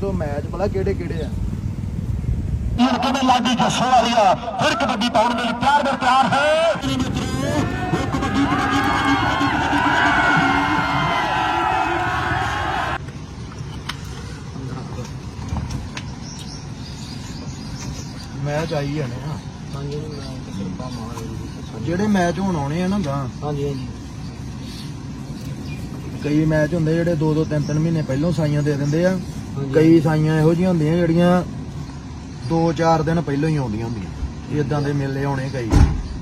ਤੋਂ ਮੈਚ ਭਲਾ ਕਿਹੜੇ ਕਿਹੜੇ ਆ। ਇਹ ਕਿਵੇਂ ਲੱਗੀ ਜੱਸੋ ਵਾਲੀ ਆ। ਫਿਰ ਕਬੱਡੀ ਪਾਉਣ ਲਈ ਪਿਆਰ ਨਾਲ ਪਿਆਰ ਹੈ। ਜੀ ਮਿੱਤਰੋ ਇਹ ਕਬੱਡੀ ਮੈਚ ਆਈ ਜਾਣੇ ਆ। ਹਾਂਜੀ ਮੈਂ ਤੇ ਕਿਰਪਾ ਮਾਰ ਜਿਹੜੇ ਮੈਚ ਹੁਣ ਆਉਣੇ ਆ ਨਾ ਗਾਂ। ਹਾਂਜੀ ਹਾਂਜੀ। ਕਈ ਮੈਚ ਹੁੰਦੇ ਜਿਹੜੇ 2 2 3 3 ਮਹੀਨੇ ਪਹਿਲਾਂ ਸਾਈਆਂ ਦੇ ਦਿੰਦੇ ਆ। ਕਈ ਸਾਈਆਂ ਇਹੋ ਜਿਹੀਆਂ ਹੁੰਦੀਆਂ ਜਿਹੜੀਆਂ 2-4 ਦਿਨ ਪਹਿਲਾਂ ਹੀ ਆਉਂਦੀਆਂ ਹੁੰਦੀਆਂ। ਇਦਾਂ ਦੇ ਮੇਲੇ ਆਉਣੇ ਕਈ।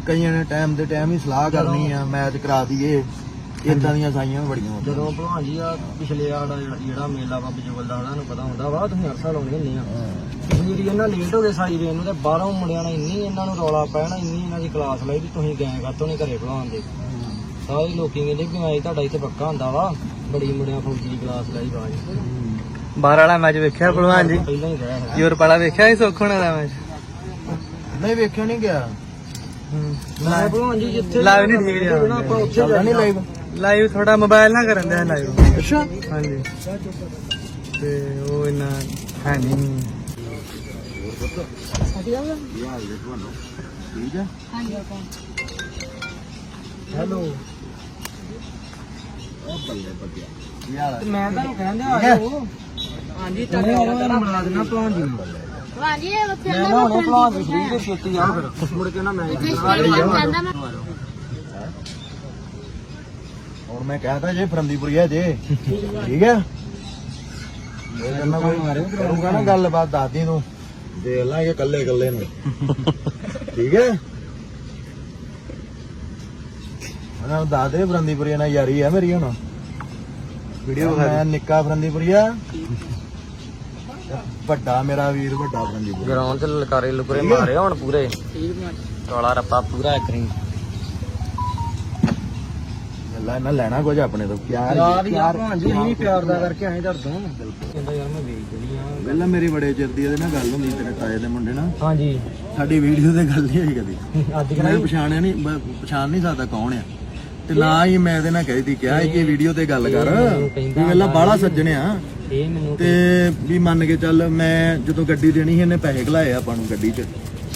ਕਈਆਂ ਨੇ ਟਾਈਮ ਦੇ ਟਾਈਮ ਹੀ ਸਲਾਹ ਕਰਨੀ ਆ ਮੈਚ ਕਰਾ ਦਈਏ। ਇਦਾਂ ਦੀਆਂ ਸਾਈਆਂ ਵੀ ਬੜੀਆਂ ਹੁੰਦੀਆਂ। ਜਦੋਂ ਭਲਵਾਨ ਜੀ ਆ ਪਿਛਲੇ ਆੜਾ ਜਿਹੜਾ ਮੇਲਾ ਵਾ ਬਜਵਲ ਦਾ ਉਹਨਾਂ ਨੂੰ ਪਤਾ ਹੁੰਦਾ ਵਾ ਤੁਸੀਂ ਹਰ ਸਾਲ ਆਉਂਦੇ ਹੁੰਦੇ ਆ। ਵਾਰੀ ਇਹਨਾਂ ਲੇਟ ਹੋ ਗਏ ਸਾਈ ਦੇ ਨੂੰ ਤੇ ਬਾਹਰੋਂ ਮੁੰਡਿਆਂ ਨੇ ਇੰਨੀ ਇਹਨਾਂ ਨੂੰ ਰੌਲਾ ਪੈਣਾ ਇੰਨੀ ਇਹਨਾਂ ਦੀ ਕਲਾਸ ਲਈ ਵੀ ਤੁਸੀਂ ਗਏ ਕਾਤੋਂ ਨਹੀਂ ਘਰੇ ਭਲਵਾਨ ਦੇ। ਸਾਰੇ ਲੋਕੀ ਕਹਿੰਦੇ ਕਿ ਮੈਂ ਤੁਹਾਡਾ ਇੱਥੇ ਪੱਕਾ ਹੁੰਦਾ ਵਾ। ਬੜੀ ਮੁੰਡਿਆਂ ਫੌਜੀ ਦੀ ਕਲਾਸ ਲਈ ਬਾਜ ਬਾਹਰ ਵਾਲਾ ਮੈਚ ਵੇਖਿਆ ਭਲਵਾਨ ਜੀ। ਪਹਿਲਾਂ ਹੀ ਗਿਆ ਹੈ। ਯੂਰਪ ਵਾਲਾ ਵੇਖਿਆ ਸੀ ਸੁੱਖ ਹੋਣਾ ਦਾ ਮੈਚ ਨਹੀਂ ਵੇਖਿਆ ਨਹੀਂ ਗਿਆ। ਮੈਂ ਭਲਵਾਨ ਜੀ ਜਿੱਥੇ Live ਨੀ ਠੀਕ ਰਿਹਾ। ਨਾ ਆਪਾਂ ਉੱਥੇ ਚੱਲਦਾ ਨਹੀਂ। ਲਾਈਵ ਲਾਈਵ ਥੋੜਾ ਮੋਬਾਈਲ ਨਾ ਕਰਨ ਦਿਆ ਲਾਈਵ ਅੱਛਾ। ਹਾਂਜੀ। ਤੇ ਉਹ ਇੰਨਾ ਹੈ ਨਹੀਂ। ਹੈਲੋ ਉਹ ਬੱਲੇ ਬੱਲੇ ਕੀ ਹਾਲ ਹੈ ਮੈਂ ਤੁਹਾਨੂੰ ਕਹਿੰਦਾ ਹੈ। ਆਜੋ ਹਾਂਜੀ ਦੇਣਾ ਭਲਵਾਨ ਜੀ ਨੂੰ। ਹਾਂਜੀ ਇਹ ਉੱਥੇ ਮੈਂ ਨਾ ਹੁਣੇ ਭਲਵਾਨ ਦੀ ਫਰੀ ਤੇ ਛੇਤੀ ਆਓ ਫਿਰ। ਮੁੜ ਕੇ ਨਾ ਮੈਂ ਸਟੇਡੀਅਮ ਜਾਂਦਾ ਮੈਂ। ਹੁਣ ਮੈਂ ਕਹਤਾ ਜੇ ਫਰੰਦੀਪੁਰੀਆ ਜੇ। ਠੀਕ ਹੈ? ਇਹ ਕਹਿੰਦਾ ਕੋਈ ਕਰੂਗਾ ਨਾ ਗੱਲਬਾਤ ਦਾਦੀ ਨੂੰ। ਦੇਖ ਲਾਂਗੇ ਕੱਲੇ ਕੱਲੇ ਨੂੰ। ਠੀਕ ਹੈ? ਉਹਨਾਂ ਨੂੰ ਦੱਸ ਦੇ ਫਰੰਦੀਪੁਰੀਆ ਨਾਲ ਯਾਰੀ ਹੈ ਮੇਰੀ ਹੁਣ। ਵੀਡੀਓ ਮੈਂ ਨਿੱਕਾ ਫਰੰਦੀਪੁਰੀਆ ਵੱਡਾ ਮੇਰਾ ਵੀਰ ਵੱਡਾ ਫਰੰਦੀਪੁਰੀਆ ਗਰਾਊਂਡ ਤੇ ਲਲਕਾਰੇ ਲੁਕਰੇ ਮਾਰੇ ਹੁਣ ਪੂਰੇ। ਰੌਲਾ ਰੱਪਾ ਪੂਰਾ ਕਰੀ ਇਹਨਾਂ ਲੈਣਾ ਕੁਝ ਆਪਣੇ ਤੋਂ। ਪਿਆਰ ਯਾਰ ਯਾਰ ਭਲਵਾਨ ਜੀ ਨਹੀਂ ਪਿਆਰ ਦਾ ਕਰਕੇ ਆਏ ਤੁਹਾਡੇ ਤੋਂ ਕਹਿੰਦਾ ਯਾਰ ਮੈਂ ਵੇਚ ਦੇਣੀ ਆ। ਪਹਿਲਾਂ ਮੇਰੀ ਬੜੇ ਚਿਰ ਦੀ ਇਹਦੇ ਨਾਲ ਗੱਲ ਹੁੰਦੀ ਤੇਰੇ ਤਾਏ ਦੇ ਮੁੰਡੇ ਨਾਲ। ਹਾਂਜੀ। ਸਾਡੀ ਵੀਡੀਓ ਤੇ ਗੱਲ ਨਹੀਂ ਹੋਈ ਕਦੀ। ਅੱਜ ਮੈਂ ਕਰਾਈ? ਪਛਾਣਿਆ ਨਹੀਂ ਪਛਾਣ ਨਹੀਂ ਸਕਦਾ ਕੌਣ ਆ। ਤੇ ਨਾ ਹੀ ਮੈਂ ਇਹਦੇ ਨਾਲ ਕਹੀ ਕਿਹਾ ਕਿ ਵੀਡੀਓ ਤੇ ਗੱਲ ਕਰ ਵੀ ਵੇਲਾ ਬਾਹਲਾ ਸੱਜਣਿਆ ਇਹ ਮੈਨੂੰ ਤੇ ਵੀ ਮੰਨ ਕੇ ਚੱਲ ਮੈਂ ਜਦੋਂ ਗੱਡੀ ਦੇਣੀ ਸੀ ਇਹਨੇ ਪੈਸੇ ਘਲਾਏ ਆਪਾਂ ਨੂੰ ਗੱਡੀ 'ਚ।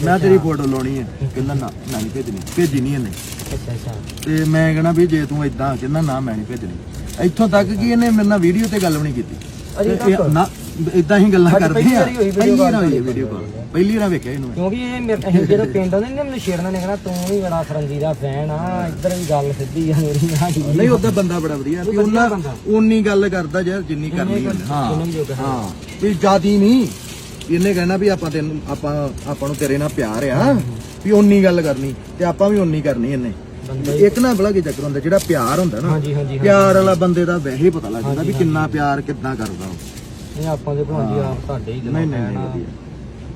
ਮੈਂ ਤੇਰੀ ਫੋਟੋ ਲਾਉਣੀ ਹੈ ਕਹਿੰਦਾ ਨਾ ਨਾ ਨਹੀਂ ਭੇਜਣੀ ਭੇਜੀ ਨਹੀਂ ਇਹਨੇ। ਅੱਛਾ ਅੱਛਾ। ਤੇ ਮੈਂ ਕਹਣਾ ਵੀ ਜੇ ਤੂੰ ਇਦਾਂ ਕਹਿੰਦਾ ਨਾ ਮੈਂ ਨਹੀਂ ਭੇਜਣੀ। ਇੱਥੋਂ ਤੱਕ ਕਿ ਇਹਨੇ ਮੇਰੇ ਨਾਲ ਵੀਡੀਓ ਤੇ ਗੱਲ ਵੀ ਨਹੀਂ ਕੀਤੀ। ਨਾ ਇਦਾਂ ਹੀ ਗੱਲਾਂ ਕਰਦੇ ਪਹਿਲੀ ਆ। ਪਹਿਲੀ ਵਾਰ call ਹੋਈ ਵੀਡੀਓ ਕਾਲ ਪਹਿਲੀ ਵਾਰ ਵੇਖਿਆ ਇਹਨੂੰ ਮੈਂ। ਕਿਉਂਕਿ ਇਹ ਮੇਰੇ ਅਸੀਂ ਜਦੋਂ ਪਿੰਡ ਆਉਂਦੇ ਨੇ ਮੈਨੂੰ ਛੇੜਨਾ ਨੇ ਕਹਿਣਾ ਤੂੰ ਵੀ ਬੜਾ ਫਰੰਦੀ ਦਾ ਫੈਨ ਆ ਇੱਧਰ ਵੀ ਗੱਲ ਸਿੱਧੀ ਆ ਮੇਰੀ ਨਾ ਨਹੀਂ ਉਹਦਾ ਬੰਦਾ ਬੜਾ ਵਧੀਆ ਵੀ ਉਹਨਾਂ ਬੰਦਾ। ਉਨੀ ਗੱਲ ਕਰਦਾ ਯਾਰ ਜਿੰਨੀ ਕਰਨੀ। ਜਿੰਨੇ ਜੋਗਾ। ਹਾਂ ਹਾਂ ਵੀ ਜਿਆਦੀ ਨਹੀਂ ਇਹਨੇ ਕਹਿਣਾ ਵੀ ਆਪਾਂ ਤੈਨੂੰ ਆਪਾਂ ਆਪਾਂ ਨੂੰ ਤੇਰੇ ਨਾਲ ਪਿਆਰ ਆ ਵੀ ਉਨੀ ਗੱਲ ਕਰਨੀ ਤੇ ਆਪਾਂ ਵੀ ਉਨੀ ਕਰਨੀ ਇਹਨੇ ਬੰਦਾ ਇੱਕ ਨਾ ਬੜਾ ਕੀ ਚੱਕਰ ਹੁੰਦਾ ਜਿਹੜਾ ਪਿਆਰ ਹੁੰਦਾ ਨਾ ਹਾਂਜੀ ਹਾਂਜੀ ਹਾਂਜੀ ਪਿਆਰ ਵਾਲਾ ਬੰਦੇ ਦਾ ਵੈਸੇ ਹੀ ਪਤਾ ਲੱਗ ਜਾਂਦਾ ਵੀ ਕਿੰਨਾ ਪਿਆਰ ਕਿੱਦਾਂ ਕਰਦਾ ਉਹ ਨਹੀਂ ਆਪਾਂ ਦੇ ਭਾਂਜੀ ਆਪ ਤੁਹਾਡੇ ਹੀ ਦਿਲੋਂ ਨਹੀਂ, ਨਹੀਂ, ਆ। ਵਧੀਆ।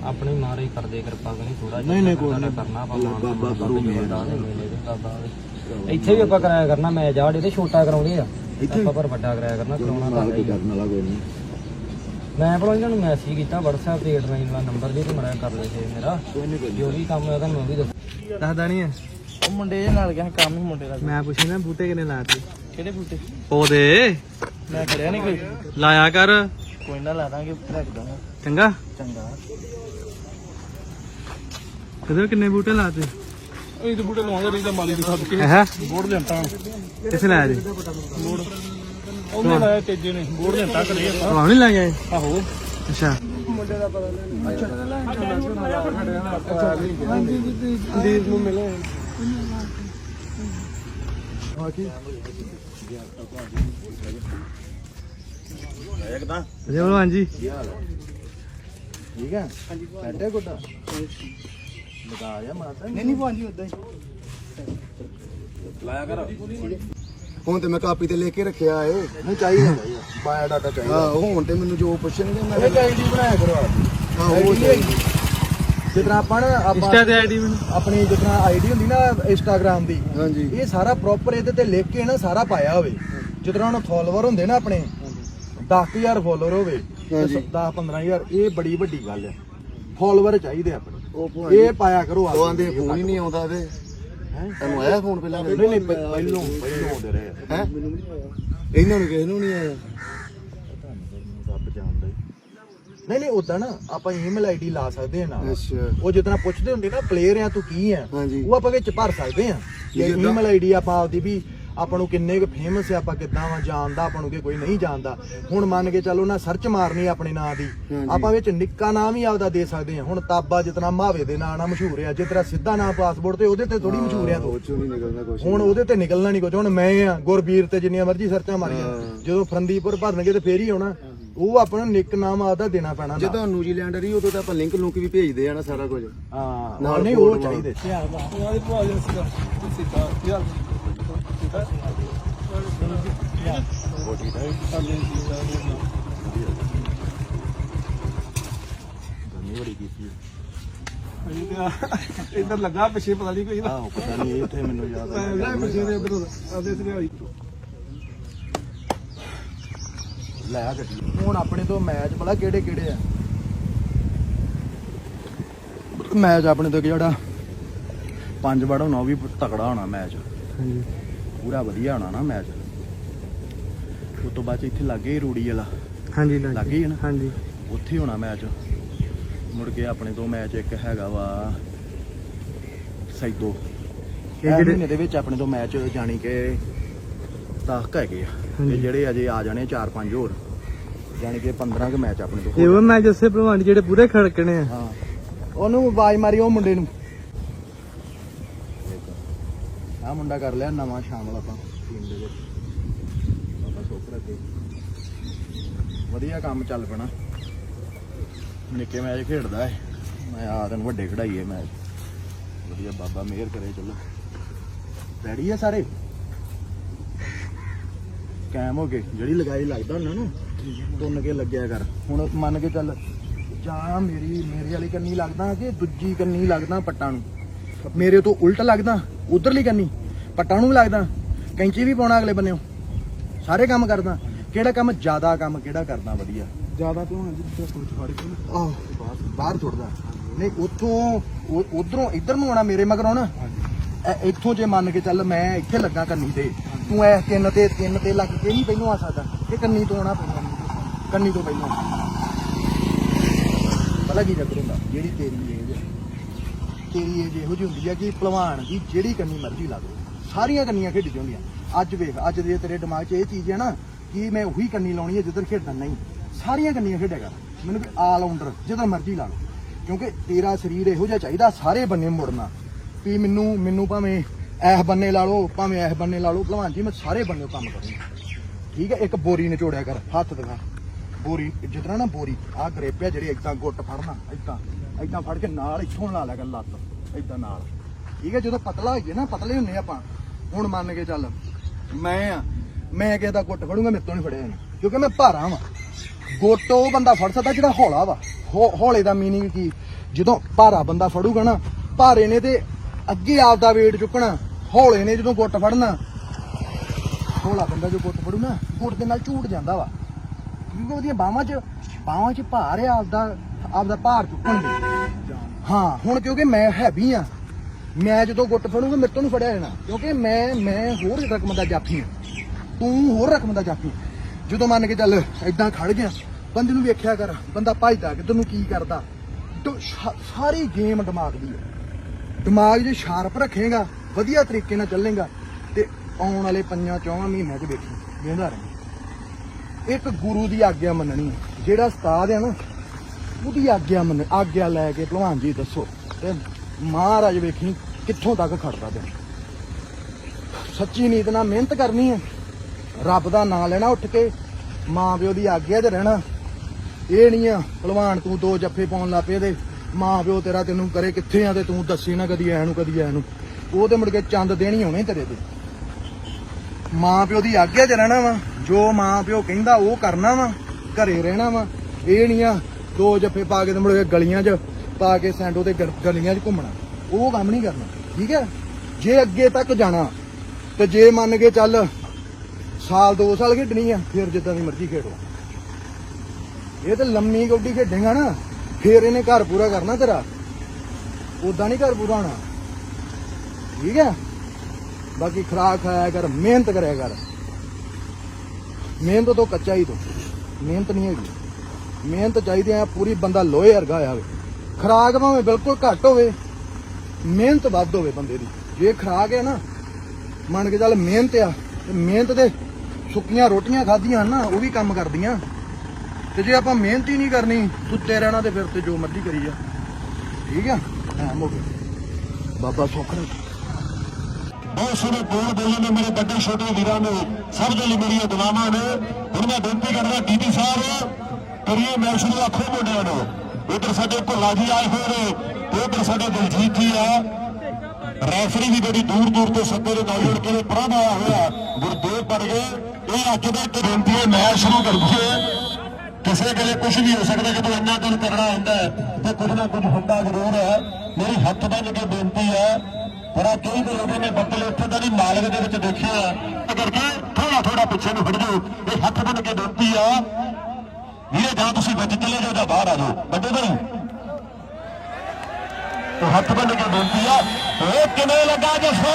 ਆਪਣੇ ਮਾਰੇ ਹੀ ਕਰਦੇ ਕਿਰਪਾ ਕਰੀ ਥੋੜਾ ਨਹੀਂ, ਨਹੀਂ, ਕੋਈ ਨਹੀਂ। ਕਰਨਾ ਆਪਾਂ ਬਾਬਾ ਕਰੂ ਮਿਹਰ। ਇੱਥੇ ਵੀ ਆਪਾਂ ਕਰਾਇਆ ਕਰਨਾ ਮੈਚ ਆ ਜਿਹੜੇ ਛੋਟਾ ਕਰਾਉਂਦੇ ਆ। ਇੱਥੇ? ਆਪਾਂ ਪਰ ਵੱਡਾ ਕਰਾਇਆ ਕਰਨਾ ਕਰਾਉਣਾ ਤਾਂ ਕੋਈ ਕਰਨ ਵਾਲਾ ਕੋਈ ਨਹੀਂ। ਮੈਂ ਭਲਾ ਇਹਨਾਂ ਨੂੰ ਮੈਸੇਜ ਕੀਤਾ WhatsApp ਤੇ 89 ਵਾਲਾ ਨੰਬਰ ਜੇ ਤੇ ਮਰਿਆ ਕਰ ਲੈ ਜੇ ਮੇਰਾ। ਨਹੀਂ ਜੋ ਵੀ ਕੰਮ ਹੈ ਤੁਹਾਨੂੰ ਮੈਂ ਵੀ ਦੱਸ ਦੱਸਦਾ ਨਹੀਂ ਉਹ ਮੁੰਡੇ ਦੇ ਨਾਲ ਗਿਆ ਕੰਮ ਹੀ ਮੁੰਡੇ ਦਾ ਮੈਂ ਪੁੱਛੀ ਨਾ ਬੂਟੇ ਕਿਨੇ ਲਾਤੇ ਕਿਹੜੇ ਬੂਟੇ? ਪੌਦੇ। ਮੈਂ ਖੜਿਆ ਨਹੀਂ ਕੋਈ। ਲਾਇਆ ਕਰ। ਕੋਈ ਨਾ ਲਾ ਦਾਂਗੇ ਰੱਖ ਦਾਂਗਾ। ਚੰਗਾ? ਚੰਗਾ। ਕਿਧਰ ਕਿੰਨੇ ਬੂਟੇ ਲਾਤੇ? ਇਹ ਤੇ ਬੂਟੇ ਲਵਾਉਂਦੇ ਨਹੀਂ ਤਾਂ ਮਾਲੀ ਦੇ ਸੱਦ ਕੇ ਹੈ? ਬੋੜ ਜੰਟਾਂ ਕਿੱਥੇ ਲਾਇਆ ਜੀ? ਉਹਨੇ ਲਾਇਆ ਤੇਜੇ ਨੇ। ਬੋੜ ਜੰਟਾਂ ਕਰੇ ਆਪਾਂ ਤੁਹਾਨੂੰ ਨਹੀਂ ਲਾਇਆ ਆਹੋ। ਅੱਛਾ। ਦੀਪ ਨੂੰ ਮਿਲੇ। ਜੇ ਭਲਵਾਨ ਜੀ ਠੀਕ ਹੈ ਹਾਂਜੀ ਬੈਠੇ ਗੁੱਡਾ? ਲਗਾ ਜਾ। ਮਾਤਾ ਨਹੀਂ ਨਹੀਂ ਭਾਂਜੀ ਉਦਾਂ ਹੀ। ਹੁਣ ਤੇ ਮੈਂ ਕਾਪੀ ਤੇ ਲੈ ਕੇ ਰੱਖਿਆ ਏ। ਨਹੀਂ ਚਾਹੀਦਾ। ਭਾਈ ਬਾਇਓ ਡਾਟਾ ਚਾਹੀਦਾ। ਹਾਂ ਹੁਣ ਤੇ ਮੈਨੂੰ ਜੋ ਪੁੱਛਣਗੇ ਮੈਂ ਇਹ ਆਈਡੀ ਬਣਾਇਆ ਕਰੋ ਆਪ। ਹਾਂ ਉਹ ਜਿਤਨਾ ਆਪਾਂ ਨਾ ਆਪਾਂ ਇੰਸਟਾ ਤੇ ਆਈਡੀ ਮੈਨੂੰ। ਆਪਣੀ ਜਿਤਨਾ ਆਈਡੀ ਹੁੰਦੀ ਨਾ ਇੰਸਟਾਗ੍ਰam ਦੀ। ਹਾਂਜੀ। ਇਹ ਸਾਰਾ ਪ੍ਰੋਪਰ ਇਹਦੇ ਤੇ ਲਿਖ ਕੇ ਨਾ ਸਾਰਾ ਪਾਇਆ ਹੋਵੇ। ਜਿਤਨਾ ਹੁਣ ਫਾਲੋਅਰ ਹੁੰਦੇ ਨਾ ਆਪਣੇ 10000 ਫਾਲੋਅਰ ਹੋਵੇ ਹਾਂਜੀ। 10 15000 ਇਹ ਬੜੀ ਵੱਡੀ ਗੱਲ ਹੈ। ਫਾਲੋਅਰ ਚਾਹੀਦੇ ਆਪਣੇ। ਉਹ ਇਹ ਪਾਇਆ ਕਰੋ ਉਹ ਆਂਦੇ ਫੋਨ ਹੀ ਨਹੀਂ ਆਉਂਦਾ ਤੇ? ਤੈਨੂੰ ਆਇਆ ਫੋਨ ਪਹਿਲਾਂ ਨਹੀਂ ਨਹੀਂ ਪਹਿ- ਪਹਿਲੋਂ ਪਹਿਲੋਂ ਆਉਂਦੇ ਰਹੇ ਆ। ਹੈ ਇਹਨਾਂ ਨੂੰ ਕਿਸੇ ਨੂੰ ਨਹੀਂ ਆਇਆ ਰੱਬ ਜਾਣਦਾ। ਨਹੀਂ ਨਹੀਂ ਉਦਾਂ ਨਾ ਆਪਾਂ ਈਮੇਲ ਆਈਡੀ ਲਾ ਸਕਦੇ ਆ ਅੱਛਾ ਉਹ ਜਿੱਦਾਂ ਪੁੱਛਦੇ ਹੁੰਦੇ ਨਾ ਪਲੇਅਰ ਆ ਤੂੰ ਕੀ ਆ ਹਾਂਜੀ। ਉਹ ਆਪਾਂ ਵਿੱਚ ਭਰ ਸਕਦੇ ਆ ਕਿ ਜਿੱਦਾਂ- ਈਮੇਲ ਆਈਡੀ ਆਪਾਂ ਆਪਦੀ ਵੀ ਆਪਾਂ ਨੂੰ ਕਿੰਨੇ ਕੁ ਫੇਮਸ ਆ ਆਪਾਂ ਕਿੱਦਾਂ ਵਾ ਜਾਣਦਾ ਆਪਾਂ ਨੂੰ ਕਿ ਕੋਈ ਨਹੀਂ ਜਾਣਦਾ। ਹੁਣ ਮੰਨ ਕੇ ਚੱਲੋ ਨਾ ਸਰਚ ਮਾਰਨੀ ਆਪਣੇ ਨਾਂ ਦੀ। ਆਪਾਂ ਵਿੱਚ ਨਿੱਕਾ ਨਾਮ ਹੀ ਆਪਦਾ ਦੇ ਸਕਦੇ ਆ। ਹੁਣ ਤਾਬਾ ਜਿਤਨਾ ਮਾਵੇ ਦੇ ਨਾਂ ਨਾਲ ਮਸ਼ਹੂਰ ਆ ਤਰ੍ਹਾਂ ਸਿੱਧਾ ਨਾਮ ਪਾਸਪੋਰਟ ਤੇ ਉਹਦੇ ਤੇ ਥੋੜੀ ਮਸ਼ਹੂਰ ਆ ਤੂੰ। ਉਹ ਚੋਂ ਨਹੀਂ ਨਿਕਲਦਾ ਕੁਛ ਹੁਣ ਉਹਦੇ ਤੇ ਨਿਕਲਣਾ ਨਹੀਂ ਕੁਝ ਹੁਣ ਮੈਂ ਆ ਗੁਰਬੀਰ ਤੇ ਜਿੰਨੀਆਂ ਮਰਜ਼ੀ ਸਰਚਾਂ ਮਾਰੀਆਂ। ਹਾਂ। ਜਦੋਂ ਫਰੰਦੀਪੁਰ ਭਰਨਗੇ ਤੇ ਫੇਰ ਹੀ ਆਉਣਾ। ਉਹ ਆਪਣਾ ਨਿੱਕ ਨਾਮ ਆਦਾ ਦੇਣਾ ਪੈਣਾ। ਜਦੋਂ ਨਿਊਜ਼ੀਲੈਂਡ ਰਹੀ ਉਦੋਂ ਤਾਂ ਆਪਾਂ ਲਿੰਕ ਲੁੰਕ ਵੀ ਭੇਜਦੇ ਆ ਨਾ ਸਾਰਾ ਕੁਝ। ਹਾਂ। ਨਾਲ ਨਹੀਂ ਉਹ। ਚਾਹੀਦੇ। ਗਰਮੀ ਬੜੀ ਕੀਤੀ ਇੱਧਰ ਲੱਗਾ ਪਿੱਛੇ ਪਤਾ ਨਹੀਂ ਕੋਈ ਆਹ ਪਤਾ ਨਹੀਂ ਇੱਥੇ ਮੈਨੂੰ ਯਾਦ ਆ। ਪਿੱਛੇ ਦੇ ਉਧਰ ਆਦੇ ਸਰਿਆਲੀ ਲੈ ਆ ਗੱਡੀ। ਹੁਣ ਆਪਣੇ ਤੋਂ ਮੈਚ ਬੜਾ ਕਿਹੜੇ ਕਿਹੜੇ ਆ? ਮੈਚ ਆਪਣੇ ਤੋਂ ਜਿਹੜਾ ਪੰਜ ਵੜ ਹੋਣਾ ਉਹ ਵੀ ਤਕੜਾ ਹੋਣਾ ਮੈਚ। ਹਾਂਜੀ। ਪੂਰਾ ਵਧੀਆ ਹੋਣਾ ਨਾ ਮੈਚ ਉਸ ਤੋਂ ਬਾਅਦ 'ਚ ਇੱਥੇ ਲੱਗੇ ਹੀ ਰੂੜੀ ਵਾਲਾ। ਹਾਂਜੀ ਲੱਗ ਹੈ ਨਾ? ਹਾਂਜੀ। ਉੱਥੇ ਹੋਣਾ ਮੈਚ ਮੁੜ ਕੇ ਆਪਣੇ ਤੋਂ ਮੈਚ ਇੱਕ ਹੈਗਾ ਵਾ ਸੈਦੋ। ਇਹ ਜਿਹੜੇ- ਦੇ ਵਿੱਚ ਆਪਣੇ ਤੋਂ ਮੈਚ ਜਾਣੀ ਕਿ 10 ਕੁ ਹੈਗੇ ਆ। ਤੇ। ਜਿਹੜੇ ਅਜੇ ਆ ਜਾਣੇ 4-5 ਹੋਰ ਜਾਣੀ ਕਿ 15 ਕੁ ਮੈਚ ਆਪਣੇ ਤੋਂ ਇਹ ਉਹ ਮੈਂ ਜੱਸੇ ਭਲਵਾਨ ਜਿਹੜੇ ਪੂਰੇ ਖੜਕਣੇ ਆ। ਹਾਂ। ਉਹਨੂੰ ਆਵਾਜ਼ ਮਾਰੀ ਉਹ ਮੁੰਡੇ ਨੂੰ ਆ ਮੁੰਡਾ ਕਰ ਲਿਆ, ਨਵਾਂ ਸ਼ਾਮਲ ਆਪਾਂ ਟੀਮ ਦੇ ਵਿੱਚ। ਬਾਬਾ ਸੋਪਰਾ ਤੇ ਵਧੀਆ ਕੰਮ ਚੱਲ ਪੈਣਾ। ਨਿੱਕੇ ਮੈਚ ਖੇਡਦਾ ਹੈ ਮੈਂ ਆ ਤੈਨੂੰ ਵੱਡੇ ਖੜਾਈਏ ਮੈਚ। ਵਧੀਆ ਬਾਬਾ ਮਿਹਰ ਕਰੇ ਚਲੋ। ਰੈਡੀ ਆ ਸਾਰੇ? ਕਾਇਮ ਹੋ ਗਏ ਜਿਹੜੀ ਲਗਾਈ ਲੱਗਦਾ ਉਹਨਾਂ ਨੂੰ, ਤੁੰਨ ਕੇ ਲੱਗਿਆ ਕਰ। ਹੁਣ ਮੰਨ ਕੇ ਚੱਲ, ਜਾਂ ਮੇਰੀ, ਮੇਰੇ ਵਾਲੀ ਕੰਨੀ ਲੱਗਦਾ ਕਿ ਦੂਜੀ ਕੰਨੀ ਲੱਗਦਾ ਪੱਟਾਂ ਨੂੰ? ਮੇਰੇ ਤੋਂ ਉਲਟ ਲੱਗਦਾ, ਉਧਰਲੀ ਕੰਨੀ? ਪੱਟਾਂ ਨੂੰ ਵੀ ਲੱਗਦਾ ਕੈਂਚੀ ਵੀ ਪਾਉਣਾ ਅਗਲੇ ਬੰਨਿਓ। ਸਾਰੇ ਕੰਮ ਕਰਦਾ। ਕਿਹੜਾ ਕੰਮ ਜ਼ਿਆਦਾ ਕੰਮ ਕਿਹੜਾ ਕਰਦਾ ਵਧੀਆ। ਜ਼ਿਆਦਾ ਤੋਂ ਜਿੱਥੇ ਕੁਝ ਫੜ ਕੇ ਆਹ ਬਾਹਰ ਛੁੱਟਦਾ ਨਹੀਂ ਉੱਥੋਂ ਉਧਰੋਂ ਇੱਧਰ ਨੂੰ ਆਉਣਾ ਮੇਰੇ ਮਗਰ ਆਉਣਾ ਇੱਥੋਂ ਜੇ ਮੰਨ ਕੇ ਚੱਲ ਮੈਂ ਇੱਥੇ ਲੱਗਾ ਕੰਨੀ ਤੇ ਤੂੰ ਐ ਤਿੰਨ ਤੇ ਤਿੰਨ ਤੇ ਲੱਗ ਕੇ ਨਹੀਂ ਪਹਿਲੋਂ ਆ ਸਕਦਾ। ਇਹ ਕੰਨੀ ਤੋਂ ਆਉਣਾ ਪੈਂਦਾ। ਕੰਨੀ ਤੋਂ ਪਹਿਲੋਂ। ਪਤਾ ਕੀ ਚੱਕਰ ਹੁੰਦਾ? ਜਿਹੜੀ ਤੇਰੀ ਏਜ ਤੇਰੀ ਏਜ ਇਹੋ ਜਿਹੀ ਹੁੰਦੀ ਆ ਕਿ ਭਲਵਾਨ ਦੀ ਜਿਹੜੀ ਕੰਨੀ ਮਰਜ਼ੀ ਲਾ ਦੋ। ਸਾਰੀਆਂ ਕੰਨੀਆਂ ਖੇਡੀ ਜਾਂਦੀਆਂ ਅੱਜ ਵੇਖ, ਅੱਜ ਦੇ ਤੇਰੇ ਦਿਮਾਗ 'ਚ ਇਹ ਚੀਜ਼ ਹੈ ਨਾ ਕਿ ਮੈਂ ਉਹੀ ਕੰਨੀ ਲਾਉਣੀ ਹੈ ਜਿੱਧਰ ਖੇਡਣਾ ਨਹੀਂ। ਸਾਰੀਆਂ ਕੰਨੀਆਂ ਖੇਡਿਆ ਕਰ। ਮੈਨੂੰ ਵੀ ਆਲ ਰਾਊਂਡਰ ਜਿੱਧਰ ਮਰਜ਼ੀ ਲਾ ਲਓ। ਕਿਉਂਕਿ ਤੇਰਾ ਸਰੀਰ ਇਹੋ ਜਿਹਾ ਚਾਹੀਦਾ, ਸਾਰੇ ਬੰਨੇ ਮੁੜਨਾ। ਵੀ ਮੈਨੂੰ ਮੈਨੂੰ ਭਾਵੇਂ ਐਸ ਬੰਨੇ ਲਾ ਲਓ, ਭਾਵੇਂ ਐਸ ਬੰਨੇ ਲਾ ਲਓ, ਭਲਵਾਨ ਜੀ, ਮੈਂ ਸਾਰੇ ਬੰਨੇ ਕੰਮ ਕਰੂੰਗਾ। ਠੀਕ ਹੈ, ਇੱਕ ਬੋਰੀ ਨਿਚੋੜਿਆ ਕਰ, ਹੱਥ ਦਿਖਾ ਬੋਰੀ ਜਿਤਨਾ ਨਾ ਬੋਰੀ, ਆ ਗਰੇਪਿਆ ਜਿਹੜੇ ਏਦਾਂ ਗੁੱਟ ਫੜਨਾ, ਏਦਾਂ ਏਦਾਂ ਫੜ ਕੇ ਨਾਲ ਇੱਥੋਂ ਲਾ ਲਿਆ ਕਰ ਲੱਤ, ਏਦਾਂ ਨਾਲ। ਠੀਕ ਹੈ, ਜਦੋਂ ਪਤਲਾ ਹੋਈਏ ਨਾ, ਪਤਲੇ ਹੁੰਨੇ ਆਪਾਂ। ਹੁਣ ਮੰਨ ਕੇ ਚੱਲ, ਮੈਂ ਆ, ਮੈਂ ਕਿਸੇ ਦਾ ਗੁੱਟ ਫੜੂੰਗਾ, ਮੇਰੇ ਤੋਂ ਨਹੀਂ ਫੜਿਆ ਜਾਣਾ ਕਿਉਂਕਿ ਮੈਂ ਭਾਰਾ ਵਾਂ। ਗੁੱਟ ਉਹ ਬੰਦਾ ਫੜ ਸਕਦਾ ਜਿਹੜਾ ਹੌਲਾ ਵਾ। ਹੌਲੇ ਦਾ ਮੀਨਿੰਗ ਕੀ? ਜਦੋਂ ਭਾਰਾ ਬੰਦਾ ਫੜੂਗਾ ਨਾ, ਭਾਰੇ ਨੇ ਤੇ ਅੱਗੇ ਆਪਦਾ weight ਚੁੱਕਣਾ, ਹੌਲੇ ਨੇ ਜਦੋਂ ਗੁੱਟ ਫੜਨਾ, ਹੌਲਾ ਬੰਦਾ ਜੋ ਗੁੱਟ ਫੜੂ ਨਾ ਗੁੱਟ ਦੇ ਨਾਲ ਝੂਟ ਜਾਂਦਾ ਵਾ। ਕਿਉਂਕਿ ਉਹਦੀਆਂ ਬਾਹਾਂ 'ਚ ਬਾਹਾਂ 'ਚ ਭਾਰ ਆ, ਆਪਦਾ ਆਪਦਾ ਭਾਰ ਚੁੱਕਣ ਦੇ। ਹਾਂ, ਹੁਣ ਕਿਉਂਕਿ ਮੈਂ ਹੈਵੀ ਆ ਮੈਂ ਜਦੋਂ ਗੁੱਟ ਫੜੂੰਗਾ, ਮੇਰੇ ਤੋਂ ਨਹੀਂ ਫੜਿਆ ਜਾਣਾ। ਕਿਉਂਕਿ ਮੈਂ ਮੈਂ ਹੋਰ ਰਕਮ ਦਾ ਜਾਫੀ ਆ ਤੂੰ ਹੋਰ ਰਕਮ ਦਾ ਜਾਫੀ ਜਦੋਂ ਮੰਨ ਕੇ ਚੱਲ ਐਦਾਂ ਖੜ ਗਿਆ, ਬੰਦੇ ਨੂੰ ਵੇਖਿਆ ਕਰ, ਬੰਦਾ ਭੱਜਦਾ ਕਿੱਧਰ ਨੂੰ ਕੀ ਕਰਦਾ। ਸਾਰੀ ਗੇਮ ਦਿਮਾਗ ਦੀ ਹੈ। ਦਿਮਾਗ ਜੇ ਸ਼ਾਰਪ ਰੱਖੇਗਾ, ਵਧੀਆ ਤਰੀਕੇ ਨਾਲ ਚੱਲੇਗਾ, ਤੇ ਆਉਣ ਵਾਲੇ ਪੰਜਾਂ, ਚੌਵਾਂ ਮਹੀਨਿਆਂ 'ਚ ਵੇਖੀ ਵੇਂਦਾ ਰਹੇ ਇੱਕ ਗੁਰੂ ਦੀ ਆਗਿਆ ਮੰਨਣੀ ਹੈ। ਜਿਹੜਾ ਉਸਤਾਦ ਹੈ ਨਾ, ਉਹਦੀ ਆਗਿਆ ਮੰਨ, ਆਗਿਆ ਲੈ ਕੇ ਭਲਵਾਨ ਜੀ ਦੱਸੋ। ਤੇ ਮਹਾਰਾਜ ਵੇਖੀ ਕਿੱਥੋਂ ਤੱਕ ਖੜਦਾ ਤੇ ਸੱਚੀ ਨੀਤ ਨਾਲ ਮਿਹਨਤ ਕਰਨੀ ਹੈ। ਰੱਬ ਦਾ ਨਾਮ ਲੈਣਾ ਉੱਠ ਕੇ, ਮਾਂ ਪਿਓ ਦੀ ਆਗਿਆ 'ਚ ਰਹਿਣਾ। ਇਹ ਨਹੀਂ ਆ, ਭਲਵਾਨ ਤੂੰ ਦੋ ਜੱਫੇ ਪਾਉਣ ਲੱਗ ਪਏ ਦੇ ਮਾਂ ਪਿਓ ਤੇਰਾ ਤੈਨੂੰ ਕਰੇ ਕਿੱਥੇ ਆ ਤੇ ਤੂੰ ਦੱਸੀ ਨਾ ਕਦੀ ਐ ਨੂੰ, ਕਦੀ ਐ ਨੂੰ। ਉਹ ਤੇ ਮੁੜ ਕੇ ਚੰਦ ਦੇਣੀ ਹੋਣੇ ਤੇਰੇ ਤੇ। ਮਾਂ ਪਿਓ ਦੀ ਆਗਿਆ 'ਚ ਰਹਿਣਾ ਵਾ। ਜੋ ਮਾਂ ਪਿਓ ਕਹਿੰਦਾ ਉਹ ਕਰਨਾ ਵਾ, ਘਰੇ ਰਹਿਣਾ ਵਾ। ਇਹ ਨਹੀਂ ਆ, ਦੋ ਜੱਫੇ ਪਾ ਕੇ ਤੇ ਮੁੜ ਕੇ ਗਲੀਆਂ 'ਚ ਪਾ ਕੇ ਸੈਂਡੋ ਤੇ ਗਲ- ਗਲੀਆਂ 'ਚ ਘੁੰਮਣਾ। ਉਹ ਕੰਮ ਨਹੀਂ ਕਰਨਾ, ਠੀਕ ਹੈ? ਜੇ ਅੱਗੇ ਤੱਕ ਜਾਣਾ, ਤੇ ਜੇ ਮੰਨ ਕੇ ਚੱਲ ਸਾਲ ਦੋ ਸਾਲ ਖੇਡਣੀ ਆ, ਫਿਰ ਜਿੱਦਾਂ ਦੀ ਮਰਜ਼ੀ ਖੇਡੋ। ਇਹ ਤਾਂ ਲੰਮੀ ਗੋਡੀ ਖੇਡੇਗਾ ਨਾ, ਫਿਰ ਇਹਨੇ ਘਰ ਪੂਰਾ ਕਰਨਾ ਤੇਰਾ। ਉਦਾਂ ਨਹੀਂ ਘਰ ਪੂਰਾ ਹੋਣਾ। ਠੀਕ ਹੈ? ਬਾਕੀ ਖੁਰਾਕ ਖਾਇਆ ਕਰ, ਮਿਹਨਤ ਕਰਿਆ ਕਰ। ਮਿਹਨਤ ਤੋਂ ਕੱਚਾ ਹੀ ਤੂੰ। ਮਿਹਨਤ ਨਹੀਂ ਹੈਗੀ। ਮਿਹਨਤ ਚਾਹੀਦੀ ਆ, ਪੂਰੀ ਬੰਦਾ ਲੋਹੇ ਵਰਗਾ ਹੋਇਆ ਹੋਵੇ। ਖਰਾਕ ਭਾਵੇਂ ਬਿਲਕੁਲ ਘੱਟ ਹੋਵੇ, ਮਿਹਨਤ ਵੱਧ ਹੋਵੇ ਬੰਦੇ ਦੀ। ਜੇ ਖਰਾਕ ਹੈ ਨਾ, ਮੰਨ ਕੇ ਚੱਲ ਮਿਹਨਤ ਆ, ਤੇ ਮਿਹਨਤ ਦੇ ਸੁੱਕੀਆਂ ਰੋਟੀਆਂ ਖਾਧੀਆਂ ਨਾ, ਉਹ ਵੀ ਕੰਮ ਕਰਦੀਆਂ। ਤੇ ਜੇ ਆਪਾਂ ਮਿਹਨਤ ਹੀ ਨਹੀਂ ਕਰਨੀ, ਸੁੱਤੇ ਰਹਿਣਾ ਤੇ ਫਿਰ ਤੇ ਜੋ ਮਰਜ਼ੀ ਕਰੀ ਜਾ। ਠੀਕ ਆ? ਹਾਂ ਮੋਗੇ ਬਾਬਾ ਸੁੱਖ ਰੱਖੇ ਬਹੁਤ ਸਾਰੇ ਬੋਲ ਬੋਲੇ ਨੇ ਮੇਰੇ ਵੱਡੇ ਛੋਟੇ ਵੀਰਾਂ ਨੇ, ਸਭ ਦੇ ਲਈ ਮੇਰੀਆਂ ਦੁਆਵਾਂ ਨੇ। ਹੁਣ ਮੈਂ ਬੇਨਤੀ ਕਰਦਾ ਡੀਪੀ ਸਾਹਿਬ, ਕਰੀਏ ਮੈਚ ਨੂੰ ਆਖੋ ਮੁੰਡਿਆਂ ਨੂੰ। ਉਧਰ ਸਾਡੇ ਭੁੱਲਾ ਜੀ ਆਏ ਹੋਏ ਨੇ ਤੇ ਉਧਰ ਸਾਡੇ ਦਲਜੀਤ ਜੀ ਆ। ਰੈਫਰੀ ਵੀ ਬੜੀ ਦੂਰ ਦੂਰ ਤੋਂ ਸੱਦੇ ਦੇ ਨਾਲ ਜੁੜ ਪ੍ਰਭ ਆਇਆ ਹੋਇਆ। ਗੁਰਦੇਵ ਪੜ ਗਏ। ਇਹ ਅੱਜ ਦਾ ਬੇਨਤੀ ਹੈ ਮੈਚ ਸ਼ੁਰੂ ਕਰ ਦਈਏ ਕਿਸੇ ਵੇਲੇ ਕੁਝ ਵੀ ਹੋ ਸਕਦਾ ਜਦੋਂ ਇੰਨਾ ਦਿਨ ਕਰਨਾ ਹੁੰਦਾ ਹੈ, ਤੇ ਕੁਝ ਨਾ ਕੁਝ ਹੁੰਦਾ ਜ਼ਰੂਰ ਹੈ। ਮੇਰੀ ਹੱਥ ਬੰਨ ਕੇ ਬੇਨਤੀ ਹੈ ਬੜਾ ਕਈ ਲੋਕਾਂ ਨੇ ਬੱਦਲ ਇੱਥੇ ਦਾ ਨਹੀਂ ਮਾਲਕ ਦੇ ਵਿੱਚ ਦੇਖਿਆ। ਕਰਕੇ ਥੋੜਾ ਥੋੜਾ ਪਿੱਛੇ ਨੂੰ ਹਟ ਜਾਓ। ਇਹ ਹੱਥ ਬੰਨ ਕੇ ਬੇਨਤੀ ਆ ਵੀਰੇ ਜਾਂ ਤੁਸੀਂ ਵਿੱਚ ਚਲੇ ਜਾਓ ਜਾਂ ਬਾਹਰ ਆ ਜਾਓ, ਵੱਡੇ ਭਾਈ। ਤੋ ਹੱਥ ਬੰਨ ਕੇ ਬੇਨਤੀ ਆ, ਉਹ ਕਿਵੇਂ ਲੱਗਾ ਜਸੋ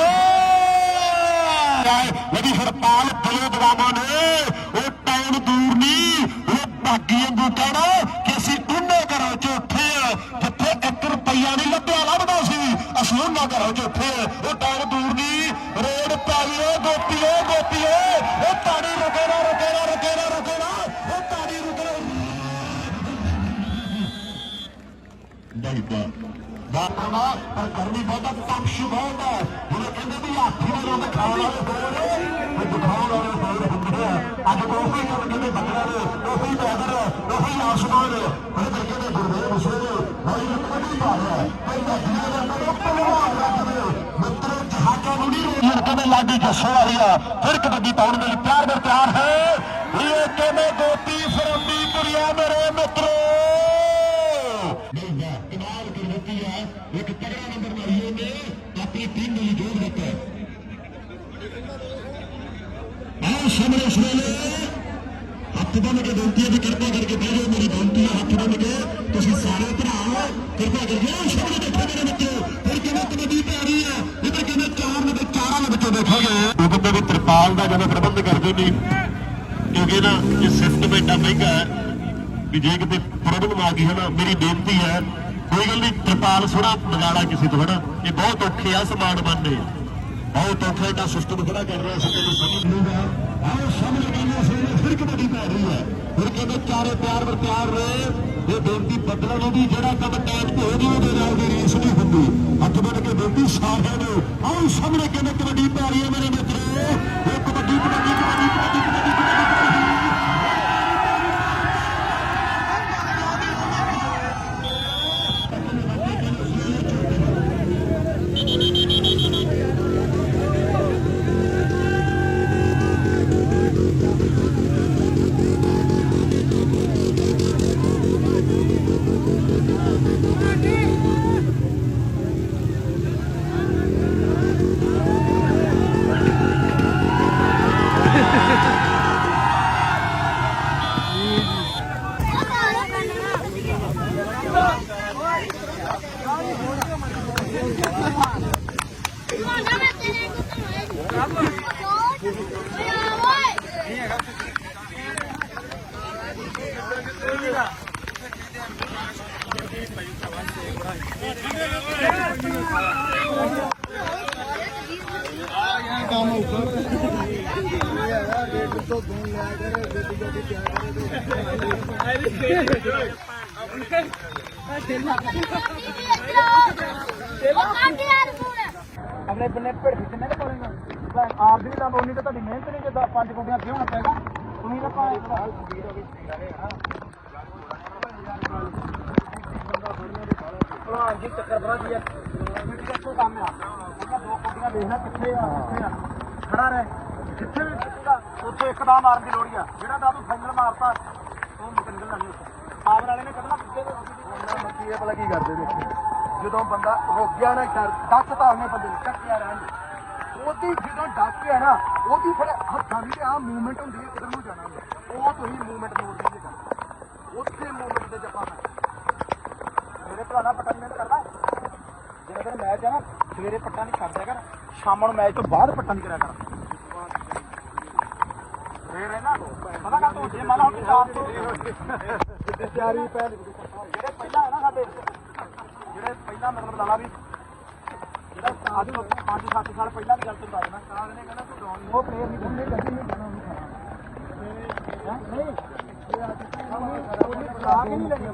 ਲੜੀ ਹਰਪਾਲ ਬਲੇ ਦਵਾਵਾਂ ਨੇ, ਉਹ ਟਾਉਣ ਦੂਰ ਨਹੀਂ ਉਹ ਭਾਗੀ ਵਾਂਗੂ ਕਹਿਣਾ ਕਿ ਅਸੀਂ ਉਹਨਾਂ ਘਰਾਂ ਚ ਉੱਠੇ ਆ, ਜਿੱਥੇ 1 ਰੁਪਈਆ ਨਹੀਂ ਲੱਭਿਆ, ਲੱਭਦਾ ਸੀ। ਅਸੀਂ ਉਹਨਾਂ ਘਰਾਂ ਚ ਉੱਠੇ ਉਹ ਟਾਉਣ ਦੂਰ ਨਹੀਂ ਰੋਡ ਪਾਈਓ ਗੋਪੀਓ ਗੋਪੀਓ ਉਹ ਤਾੜੀ ਨਾ ਨਹੀਂ ਬਾ ਬਹੁਤਾ ਪਕਸ਼ ਬਹੁਤ ਹੈ। ਕਹਿੰਦੇ ਵੀ ਹਾਥੀ ਦੇ ਰੰਗ ਖਾਣ ਵਾਲੇ ਹੋਰ ਤੇ ਦਿਖਾਉਣ ਵਾਲੇ ਹੋਰ ਹੁੰਦੇ ਆ। ਅੱਜ ਕੋਈ ਗੱਲ ਕਹਿੰਦੇ ਬੱਕਰਾ ਦੇ ਉਹੀ ਬੈਦਰ ਉਹੀ ਆਸਮਾਨ ਹੁਣ ਕਹਿੰਦੇ ਗੁਰਦੇਵ ਉਸੇ ਭਾਈ ਨੂੰ ਕੋਈ ਪਾ ਰਿਹਾ ਕੋਈ ਨਦੀਆਂ ਦਾ ਕੋਈ ਪਹਿਲਵਾਨ ਰੱਖਦੇ ਮਿੱਤਰ ਜਹਾਜ਼ਾਂ ਨੂੰ ਨਹੀਂ ਰੋਣ ਕਹਿੰਦੇ ਲਾਡੀ ਜੱਸੋ ਵਾਲੀ ਆ। ਫਿਰ ਕਬੱਡੀ ਪਾਉਣ ਦੇ ਲਈ ਪਿਆਰ ਦੇ ਪਿਆਰ ਹੈ। ਇਹ ਕਿਵੇਂ ਗੋਪੀ ਫਰੰਦੀ ਕੁੜੀਆਂ ਮੇਰੇ ਮਿੱਤਰੋ ਨਹੀਂ ਵਾਹ ਕਮਾਲ ਕਰ ਦਿੱਤੀ ਹੈ ਇੱਕ ਤਗੜਾ ਨੰਬਰ ਮਾਰੀਏ ਨੇ ਆਪਣੀ ਜੋੜ ਦਿੱਤਾ ਆਓ ਸਾਹਮਣੇ ਇਸ ਹੱਥ ਬੰਨ ਕੇ ਬੇਨਤੀ ਹੈ ਵੀ ਕਿਰਪਾ ਕਰਕੇ ਬਹਿ ਜਾਓ ਮੇਰੀ ਬੇਨਤੀ ਹੈ ਹੱਥ ਬੰਨ ਕੇ ਤੁਸੀਂ ਸਾਰੇ ਭਰਾ ਕਿਰਪਾ ਕਰਕੇ ਆਓ ਸਾਹਮਣੇ ਦੇਖੋ ਮੇਰੇ ਮਿੱਤਰੋ ਫਿਰ ਕਿਵੇਂ ਕਬੱਡੀ ਪੈ ਰਹੀ ਹੈ ਇੱਧਰ ਕਿਵੇਂ ਚਾਰ ਦੇ ਵਿੱਚ ਚਾਰਾਂ ਦੇ ਵਿੱਚੋਂ ਦੇਖਿਆ ਗਿਆ ਉਹ ਬੰਦੇ ਵੀ ਤਰਪਾਲ ਦਾ ਜਦੋਂ ਪ੍ਰਬੰਧ ਕਰਦੇ ਨਹੀਂ ਕਿਉਂਕਿ ਨਾ ਇਹ ਸਿਸਟਮ ਐਡਾ ਮਹਿੰਗਾ ਹੈ ਵੀ ਜੇ ਕਿਤੇ ਪ੍ਰੋਬਲਮ ਆ ਗਈ ਹੈ ਨਾ ਮੇਰੀ ਬੇਨਤੀ ਹੈ ਕੋਈ ਗੱਲ ਨਹੀਂ ਤਰਪਾਲ ਥੋੜਾ ਮੰਗਾਲਾ ਕਿਸੇ ਤੋਂ ਹਨਾ? ਇਹ ਬਹੁਤ ਔਖੇ ਆ ਸਮਾਨ ਬਣਨੇ। ਬਹੁਤ ਔਖਾ ਇਹਦਾ ਸਿਸਟਮ ਖੜਾ ਕਰ ਰਿਹਾ ਸੀ ਤੈਨੂੰ ਸਮਝ ਲੂਗਾ ਆਓ ਸਾਹਮਣੇ ਕਹਿੰਦੇ ਸੀ ਫਿਰ ਕਬੱਡੀ ਪੈ ਰਹੀ ਹੈ। ਫਿਰ ਕਹਿੰਦੇ ਚਾਰੇ ਪਿਆਰ ਵਰ ਪਿਆਰ ਰਹੇ ਇਹ ਬੇਨਤੀ ਬਦਲਣ ਨੂੰ ਵੀ ਜਿਹੜਾ ਕੰਮ ਟਾਈਮ ਤੇ ਹੋ ਗਿਆ ਉਹਦੇ ਨਾਲ ਦੀ ਰੀਸ ਨਹੀਂ ਹੁੰਦੀ। ਹੱਥ ਬੰਨ ਕੇ ਬੇਨਤੀ ਸਾਰਿਆਂ ਨੂੰ। ਆਓ ਸਾਹਮਣੇ ਕਹਿੰਦੇ ਕਬੱਡੀ ਪੈ ਰਹੀ ਹੈ ਮੇਰੇ ਮਿੱਤਰੋ। ਇਹ ਕਬੱਡੀ ਕਬੱਡੀ ਕਬੱਡੀ ਕਬੱਡੀ काम ऊपर तो धूम लिया करे बेटी बेटी क्या करे ਅਗਲੇ ਬੰਨੇ ਭਿੜ ਕਿੰਨੇ ਦੇ ਪਾਉਣੇ ਆਪ ਦੀ ਤਾਂ ਬੋਨੀ ਤੇ ਤੁਹਾਡੀ ਮਿਹਨਤ ਨਹੀਂ ਜਿੱਦਾਂ ਪੰਜ ਗੁੱਡੀਆਂ ਕਿਉਂ ਨਾ ਪੈਗਾ ਤੁਸੀਂ ਤਾਂ ਭਾਵੇਂ ਭਲਵਾਨ ਜੀ ਚੱਕਰ ਬੜਾ ਕੀ ਹੈ ਇੱਕੋ ਕੰਮ ਆ। ਉਹਨਾਂ ਦੋ ਗੁੱਡੀਆਂ ਦੇਖਣਾ ਕਿੱਥੇ ਆ ਕਿੱਥੇ ਆ। ਖੜਾ ਰਹਿ। ਜਿੱਥੇ ਵੀ ਉੱਥੇ ਇੱਕ ਦਾ ਮਾਰਨ ਦੀ ਲੋੜੀ ਆ। ਜਿਹੜਾ ਦਾ ਤੂੰ ਫਾਈਨਲ ਮਾਰਤਾ, ਉਹ ਮੁਕਨ ਨਹੀਂ ਉੱਥੇ। ਪਾਵਰ ਵਾਲੇ ਨੇ ਕੱਢਣਾ ਪਿੱਛੇ। ਦੇ ਮੱਕੀ ਇਹ ਭਲਾ ਕੀ ਕਰਦੇ ਦੇਖੋ? ਜਦੋਂ ਬੰਦਾ ਰੁਕ ਗਿਆ ਨਾ ਡਰ ਡੱਕ ਤਾਂ ਉਹਨੇ ਬੰਦੇ ਨੂੰ ਚੱਕਿਆ ਰਹਿਣ ਉਹਦੀ ਜਦੋਂ ਡੱਕ ਗਿਆ ਨਾ ਉਹਦੀ ਫਿਰ ਹੱਥਾਂ ਦੀ ਆ ਮੂਵਮੈਂਟ ਹੁੰਦੀ ਹੈ ਕਿਧਰ ਨੂੰ ਜਾਣਾ ਉਹ ਤੁਸੀਂ ਮੂਵਮੈਂਟ ਨੋਟ ਨਹੀਂ ਕਰਨਾ ਉੱਥੇ ਮੂਵਮੈਂਟ ਤੇ ਜੱਫਾ ਮੇਰੇ ਭਰਾ ਨਾਲ ਪੱਟਾ ਮਿਹਨਤ ਕਰਦਾ। ਜਿਹੜਾ ਦਿਨ ਮੈਚ ਹੈ ਨਾ ਸਵੇਰੇ ਪੱਟਾ ਨਹੀਂ ਕਰਦਿਆ ਕਰ ਸ਼ਾਮ ਨੂੰ ਮੈਚ ਤੋਂ ਬਾਅਦ ਪੱਟਾ ਨਹੀਂ ਕਰਿਆ ਕਰ। ਫੇਰ ਨਾ ਪਤਾ ਕਰ ਤੂੰ ਜੇ ਮੰਨ ਹੁਣ ਤੂੰ ਚਾਰ ਤੋਂ ਤਿਆਰੀ ਪਹਿਲ ਜਿਹੜੇ ਪਹਿਲਾਂ ਹੈ ਨਾ ਸਾਡੇ ਪਹਿਲਾਂ ਮਤਲਬ ਲਾਲਾ ਵੀ। ਜਿਹੜਾ ਅੱਜ 5 7 ਸਾਲ ਪਹਿਲਾਂ ਦੀ ਗੱਲ ਤੋਂ ਦੱਸਣਾ ਕਾਗ ਨੇ ਕਹਿੰਦਾ ਤੂੰ ਡਾਉਣ ਉਹ ਪਲੇਅਰ ਨਹੀਂ ਬੰਦੇ ਗੱਡੀ ਨਹੀਂ ਜਾਣਾ ਉਹਨੂੰ ਨਹੀਂ। ਨਹੀਂ ਲੱਗੀ। ਮਾਰ ਨਹੀਂ ਲੱਗੀ।